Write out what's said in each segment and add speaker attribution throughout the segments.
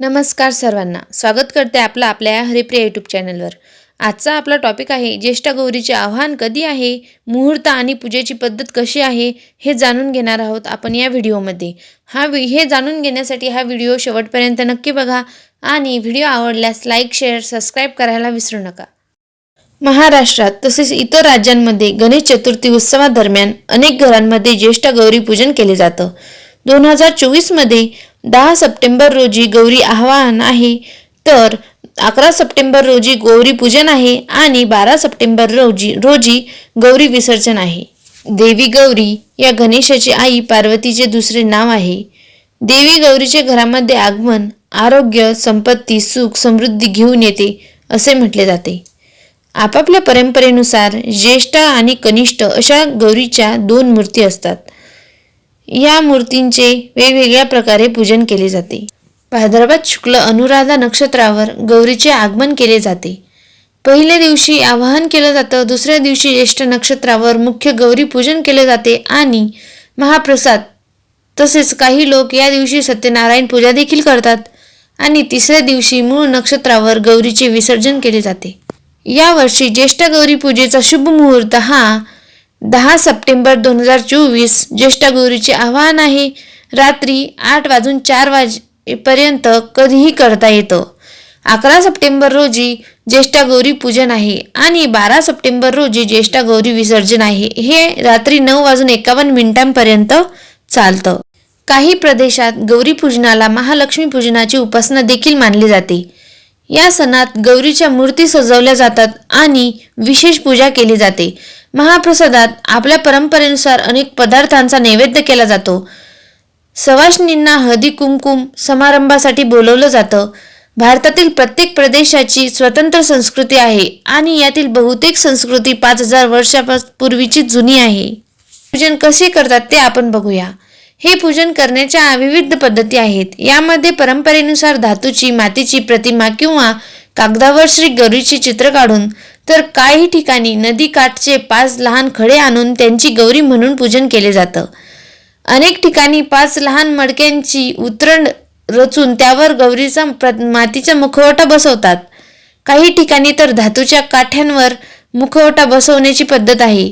Speaker 1: नमस्कार सर्वांना. स्वागत करते आपलं आपल्या या हरिप्रिया यूट्यूब चॅनलवर आजचा आपला टॉपिक आहे ज्येष्ठ गौरीचे आव्हान कधी आहे मुहूर्त आणि पूजेची पद्धत कशी आहे हे जाणून घेणार आहोत आपण या व्हिडिओमध्ये. हा वि हे जाणून घेण्यासाठी हा व्हिडिओ शेवटपर्यंत नक्की बघा आणि व्हिडिओ आवडल्यास लाईक शेअर सबस्क्राईब करायला विसरू नका. महाराष्ट्रात तसेच इतर राज्यांमध्ये गणेश चतुर्थी उत्सवादरम्यान अनेक घरांमध्ये ज्येष्ठ गौरी पूजन केले जातं. दोन हजार चोवीसमध्ये दहा सप्टेंबर रोजी गौरी आवाहन आहे तर अकरा सप्टेंबर रोजी गौरी पूजन आहे आणि बारा सप्टेंबर रोजी रोजी गौरी विसर्जन आहे. देवी गौरी या गणेशाची आई पार्वतीचे दुसरे नाव आहे. देवी गौरीचे घरामध्ये आगमन आरोग्य संपत्ती सुख समृद्धी घेऊन येते असे म्हटले जाते. आपापल्या परंपरेनुसार ज्येष्ठ आणि कनिष्ठ अशा गौरीच्या दोन मूर्ती असतात. या मूर्तींचे वेगवेगळ्या प्रकारे पूजन केले जाते. भाद्रपद शुक्ल अनुराधा नक्षत्रावर गौरीचे आगमन केले जाते. पहिल्या दिवशी आवाहन केलं जातं दुसऱ्या दिवशी ज्येष्ठ नक्षत्रावर मुख्य गौरी पूजन केले जाते आणि महाप्रसाद तसेच काही लोक या दिवशी सत्यनारायण पूजा देखील करतात आणि तिसऱ्या दिवशी मूळ नक्षत्रावर गौरीचे विसर्जन केले जाते. यावर्षी ज्येष्ठ गौरी पूजेचा शुभ मुहूर्त हा दहा सप्टेंबर दोन हजार चोवीस ज्येष्ठ गौरीचे आवाहन आहे रात्री आठ वाजून चार वाजेपर्यंत कधीही करता येतं. अकरा सप्टेंबर रोजी ज्येष्ठ गौरी पूजन आहे आणि बारा सप्टेंबर रोजी ज्येष्ठ गौरी विसर्जन आहे. हे रात्री नऊ वाजून एकावन्न मिनिटांपर्यंत चालतं. काही प्रदेशात गौरी पूजनाला महालक्ष्मी पूजनाची उपासना देखील मानली जाते. या सणात गौरीच्या मूर्ती सजवल्या जातात आणि विशेष पूजा केली जाते. महाप्रसादात आपल्या परंपरेनुसार अनेक पदार्थांचा नैवेद्य केला जातो. सवाष्णींना हदी कुमकुम समारंभासाठी बोलवलं जातं. भारतातील प्रत्येक प्रदेशाची स्वतंत्र संस्कृती आहे आणि यातील बहुतेक संस्कृती पाच हजार वर्षापूर्वीची जुनी आहे. पूजन कसे करतात ते आपण बघूया. हे पूजन करण्याच्या विविध पद्धती आहेत. यामध्ये परंपरेनुसार धातूची मातीची प्रतिमा किंवा कागदावर श्री गौरीचे चित्र काढून तर काही ठिकाणी नदी काठचे पाच लहान खडे आणून त्यांची गौरी म्हणून पूजन केले जातं. अनेक ठिकाणी पाच लहान मडक्यांची उतरण रचून त्यावर गौरीचा प्र मातीचा मुखवटा बसवतात. काही ठिकाणी तर धातूच्या काठ्यांवर मुखवटा बसवण्याची पद्धत आहे.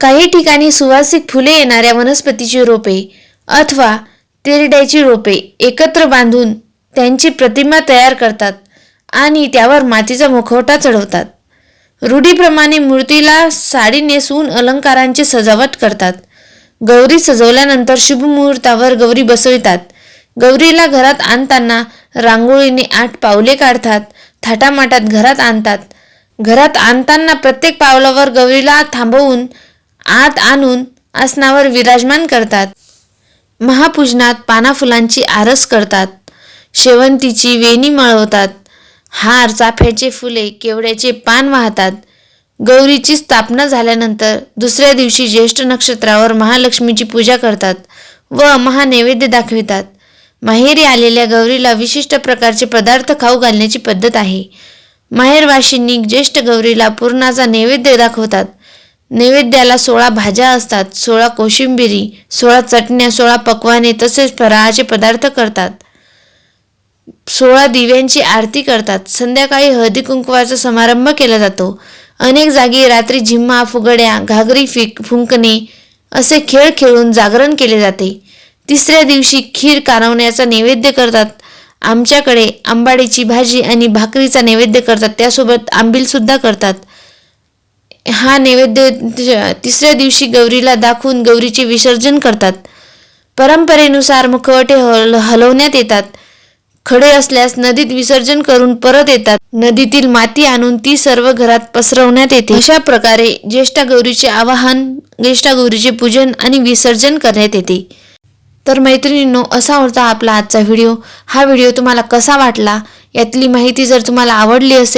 Speaker 1: काही ठिकाणी सुवासिक फुले येणाऱ्या वनस्पतीची रोपे अथवा तेरड्याची रोपे एकत्र बांधून त्यांची प्रतिमा तयार करतात आणि त्यावर मातीचा मुखवटा चढवतात. रूढीप्रमाणे मूर्तीला साडी नेसवून अलंकारांची सजावट करतात. गौरी सजवल्यानंतर शुभ मुहूर्तावर गौरी बसवितात. गौरीला घरात आणताना रांगोळीने आठ पावले काढतात थाटामाटात घरात आणतात. घरात आणताना प्रत्येक पावलावर गौरीला थांबवून आत आणून आसनावर विराजमान करतात. महापूजनात पाना फुलांची आरस करतात. शेवंतीची वेणी मळवतात. हार चाफ्याचे फुले केवड्याचे पान वाहतात. गौरीची स्थापना झाल्यानंतर दुसऱ्या दिवशी ज्येष्ठ नक्षत्रावर महालक्ष्मीची पूजा करतात व महानैवेद्य दाखवितात. माहेरी आलेल्या गौरीला विशिष्ट प्रकारचे पदार्थ खाऊ घालण्याची पद्धत आहे. माहेरवाशींनी ज्येष्ठ गौरीला पूर्णाचा नैवेद्य दाखवतात. नैवेद्याला सोळा भाज्या असतात सोळा कोशिंबिरी सोळा चटण्या सोळा पक्वाने तसेच फराळाचे पदार्थ करतात. सोळा दिव्यांची आरती करतात. संध्याकाळी हळदी कुंकवाचा समारंभ केला जातो. अनेक जागी रात्री झिम्मा फुगड्या घागरी फिक फुंकणे असे खेळ खेळून जागरण केले जाते. तिसऱ्या दिवशी खीर कानवण्याचा नैवेद्य करतात. आमच्याकडे आंबाडीची भाजी आणि भाकरीचा नैवेद्य करतात. त्यासोबत आंबीलसुद्धा करतात. हा नैवेद्य तिसऱ्या दिवशी गौरीला दाखवून गौरीचे विसर्जन करतात. परंपरेनुसार मुखवटे हल हलवण्यात येतात. खडे असल्यास नदीत विसर्जन करून परत येतात. नदीतील माती आणून ती सर्व घरात पसरवण्यात येते. अशा प्रकारे ज्येष्ठा गौरीचे आवाहन ज्येष्ठा गौरीचे पूजन आणि विसर्जन करण्यात येते. तर मैत्रिणींनो असा होता आपला आजचा व्हिडिओ. हा व्हिडिओ तुम्हाला कसा वाटला? यातली माहिती जर तुम्हाला आवडली असेल